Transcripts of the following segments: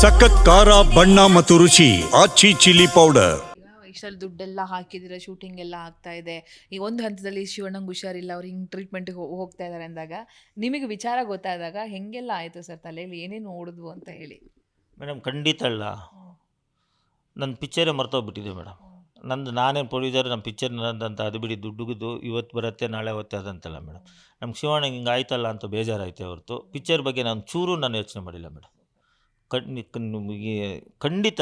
ಸಖತ್ ಖಾರ ಬಣ್ಣ ಮತ್ತು ರುಚಿ ಆಚಿ ಚಿಲ್ಲಿ ಪೌಡರ್. ಇಷ್ಟಲ್ಲಿ ದುಡ್ಡೆಲ್ಲ ಹಾಕಿದಿರ ಶೂಟಿಂಗ್ ಎಲ್ಲ ಆಗ್ತಾ ಇದೆ. ಈ ಒಂದು ಹಂತದಲ್ಲಿ ಶಿವಣ್ಣಂಗೆ ಹುಷಾರಿಲ್ಲ ಅವ್ರು ಹಿಂಗೆ ಟ್ರೀಟ್ಮೆಂಟ್ಗೆ ಹೋಗ್ತಾ ಇದ್ದಾರೆ ಅಂದಾಗ ನಿಮಗೆ ವಿಚಾರ ಗೊತ್ತಾದಾಗ ಹೆಂಗೆಲ್ಲ ಆಯಿತು ಸರ್ ತಲೆಯಲ್ಲಿ? ಏನೇನು ಓಡಿದ್ವು ಅಂತ ಹೇಳಿ. ಮೇಡಮ್ ಖಂಡಿತ ಅಲ್ಲ ನನ್ನ ಪಿಕ್ಚರೇ ಮರ್ತೋಗ್ಬಿಟ್ಟಿದೆ ಮೇಡಮ್. ನಂದು ನಾನೇನು ಪ್ರೊಡ್ಯೂಸರ್ ನಮ್ಮ ಪಿಕ್ಚರ್ ನಂದಂತ ಅದು ಬಿಡಿ ದುಡ್ಡುಗಿದ್ದು ಇವತ್ತು ಬರುತ್ತೆ ನಾಳೆ ಹೊತ್ತೆ ಅದಂತಲ್ಲ ಮೇಡಮ್. ನಮ್ಮ ಶಿವಣ್ಣ ಹಿಂಗೆ ಆಯ್ತಲ್ಲ ಅಂತ ಬೇಜಾರಾಯ್ತು ಹೊರತು. ಪಿಕ್ಚರ್ ಬಗ್ಗೆ ನಾನು ಚೂರು ನಾನು ಯೋಚನೆ ಮಾಡಿಲ್ಲ ಮೇಡಮ್. ಕಣ್ಣಿ, ಕಣ್ಣು ಖಂಡಿತ.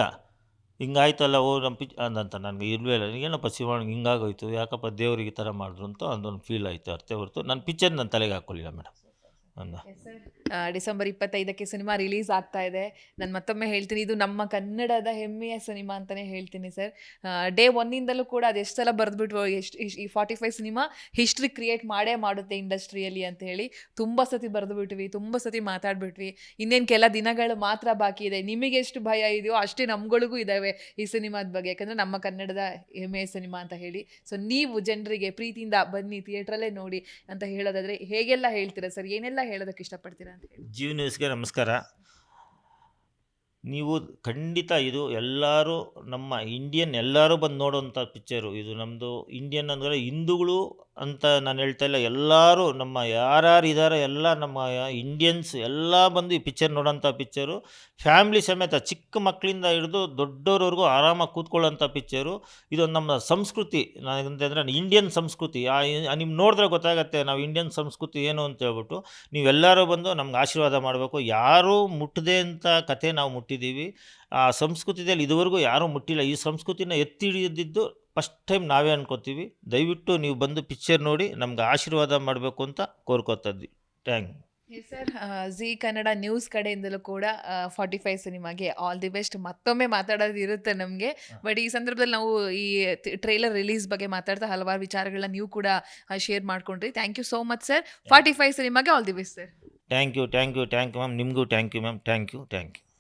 ಹಿಂಗಾಯ್ತಲ್ಲ, ಓ, ನಮ್ಮ ಪಿಚ್, ಅಂದಂತ ನನಗೆ ಇರಲೇ ಇಲ್ಲ. ಏನಪ್ಪ ಶಿವಣ್ಣ, ಹಿಂಗಾಗೋಯ್ತು, ಯಾಕಪ್ಪ ದೇವ್ರಿಗೆ ಈ ಥರ ಮಾಡಿದ್ರು ಅಂತ ಅದೊಂದು ಫೀಲ್ ಆಯಿತು ಅರ್ಥ ಹೊರತು. ನನ್ನ ಪಿಚ್ಚರ್ ನನ್ನ ತಲೆಗೆ ಹಾಕ್ಕೊಳ್ಳಿಲ್ಲ ಮೇಡಮ್. ಡಿಸೆಂಬರ್ ಇಪ್ಪತ್ತೈದಕ್ಕೆ ಸಿನಿಮಾ ರಿಲೀಸ್ ಆಗ್ತಾ ಇದೆ. ನಾನು ಮತ್ತೊಮ್ಮೆ ಹೇಳ್ತೀನಿ ಇದು ನಮ್ಮ ಕನ್ನಡದ ಹೆಮ್ಮೆಯ ಸಿನಿಮಾ ಅಂತಲೇ ಹೇಳ್ತೀನಿ ಸರ್ ಡೇ ಒನ್ನಿಂದಲೂ ಕೂಡ ಅದೆಷ್ಟು ಸಲ ಬರೆದ್ಬಿಟ್ಟು ಎಷ್ಟು ಈ forty five cinema history create ಮಾಡೇ ಮಾಡುತ್ತೆ ಇಂಡಸ್ಟ್ರಿಯಲ್ಲಿ ಅಂತ ಹೇಳಿ ತುಂಬ ಸತಿ ಬರೆದು ಬಿಟ್ವಿ ತುಂಬ ಸತಿ ಮಾತಾಡ್ಬಿಟ್ವಿ. ಇನ್ನೇನು ಕೆಲ ದಿನಗಳು ಮಾತ್ರ ಬಾಕಿ ಇದೆ. ನಿಮಗೆ ಎಷ್ಟು ಭಯ ಇದೆಯೋ ಅಷ್ಟೇ ನಮ್ಗಳಿಗೂ ಇದ್ದಾವೆ ಈ ಸಿನಿಮಾದ ಬಗ್ಗೆ. ಯಾಕಂದರೆ ನಮ್ಮ ಕನ್ನಡದ ಹೆಮ್ಮೆಯ ಸಿನಿಮಾ ಅಂತ ಹೇಳಿ. ಸೊ ನೀವು ಜನರಿಗೆ ಪ್ರೀತಿಯಿಂದ ಬನ್ನಿ ಥಿಯೇಟ್ರಲ್ಲೇ ನೋಡಿ ಅಂತ ಹೇಳೋದಾದರೆ ಹೇಗೆಲ್ಲ ಹೇಳ್ತೀರಾ ಸರ್ ಏನೆಲ್ಲ ಹೇಳೋದಕ್ಕೆ ಇಷ್ಟಪಡ್ತೀರಾ ಅಂತ ಹೇಳಿ. ಜೀವ ನ್ಯೂಸ್ಗೆ ನಮಸ್ಕಾರ. ನೀವು ಖಂಡಿತ ಇದು ಎಲ್ಲರೂ ನಮ್ಮ ಇಂಡಿಯನ್ ಎಲ್ಲರೂ ಬಂದು ನೋಡೋಂಥ ಪಿಕ್ಚರು ಇದು ನಮ್ಮದು ಇಂಡಿಯನ್ ಅಂದರೆ ಹಿಂದೂಗಳು ಅಂತ ನಾನು ಹೇಳ್ತಾ ಇಲ್ಲ, ಎಲ್ಲರೂ ನಮ್ಮ ಯಾರ್ಯಾರು ಇದ್ದಾರೆ ಎಲ್ಲ ನಮ್ಮ ಇಂಡಿಯನ್ಸ್ ಎಲ್ಲ ಬಂದು ಈ ಪಿಕ್ಚರ್ ನೋಡೋಂಥ ಪಿಕ್ಚರು ಫ್ಯಾಮ್ಲಿ ಸಮೇತ ಚಿಕ್ಕ ಮಕ್ಕಳಿಂದ ಹಿಡಿದು ದೊಡ್ಡೋರವರೆಗೂ ಆರಾಮಾಗಿ ಕೂತ್ಕೊಳ್ಳೋಂಥ ಪಿಕ್ಚರು ಇದೊಂದು ನಮ್ಮ ಸಂಸ್ಕೃತಿ. ನನಗಂತಂದರೆ ಇಂಡಿಯನ್ ಸಂಸ್ಕೃತಿ. ನಿಮ್ಗೆ ನೋಡಿದ್ರೆ ಗೊತ್ತಾಗತ್ತೆ ನಾವು ಇಂಡಿಯನ್ ಸಂಸ್ಕೃತಿ ಏನು ಅಂತ ಹೇಳ್ಬಿಟ್ಟು ನೀವೆಲ್ಲರೂ ಬಂದು ನಮ್ಗೆ ಆಶೀರ್ವಾದ ಮಾಡಬೇಕು. ಯಾರೂ ಮುಟ್ಟದೆ ಅಂತ ಕತೆ ನಾವು ಮುಟ್ಟಿದ್ದೀವಿ ಆ ಸಂಸ್ಕೃತಿಯಲ್ಲಿ ಇದುವರೆಗೂ ಯಾರೂ ಮುಟ್ಟಿಲ್ಲ. ಈ ಸಂಸ್ಕೃತಿನ ಎತ್ತಿ ಹಿಡಿದಿದ್ದು ಫಸ್ಟ್ ಟೈಮ್ ನಾವೇ ಅನ್ಕೋತೀವಿ. ದಯವಿಟ್ಟು ನೀವು ಬಂದು ಪಿಕ್ಚರ್ ನೋಡಿ ನಮ್ಗೆ ಆಶೀರ್ವಾದ ಮಾಡಬೇಕು ಅಂತ ಕೋರ್ಕೋತದ್ವಿ. Thank sir Zee Kannada news ಕಡೆಯಿಂದಲೂ ಕೂಡ ಫಾರ್ಟಿ ಫೈವ್ ಸಿನಿಮಾಗೆ ಆಲ್ ದಿ ಬೆಸ್ಟ್ ಮತ್ತೊಮ್ಮೆ ಮಾತಾಡೋದು ಇರುತ್ತೆ ನಮಗೆ. ಬಟ್ ಈ ಸಂದರ್ಭದಲ್ಲಿ ನಾವು ಈ ಟ್ರೈಲರ್ ರಿಲೀಸ್ ಬಗ್ಗೆ ಮಾತಾಡ್ತಾ ಹಲವಾರು ವಿಚಾರಗಳನ್ನ ನೀವು ಕೂಡ ಶೇರ್ ಮಾಡ್ಕೊಂಡ್ರಿ. Thank you so much sir forty five ಸಿನಿಮಾಗೆ all the best sir thank you thank you thank you ma'am ನಿಮಗೂ thank you ma'am thank you thank you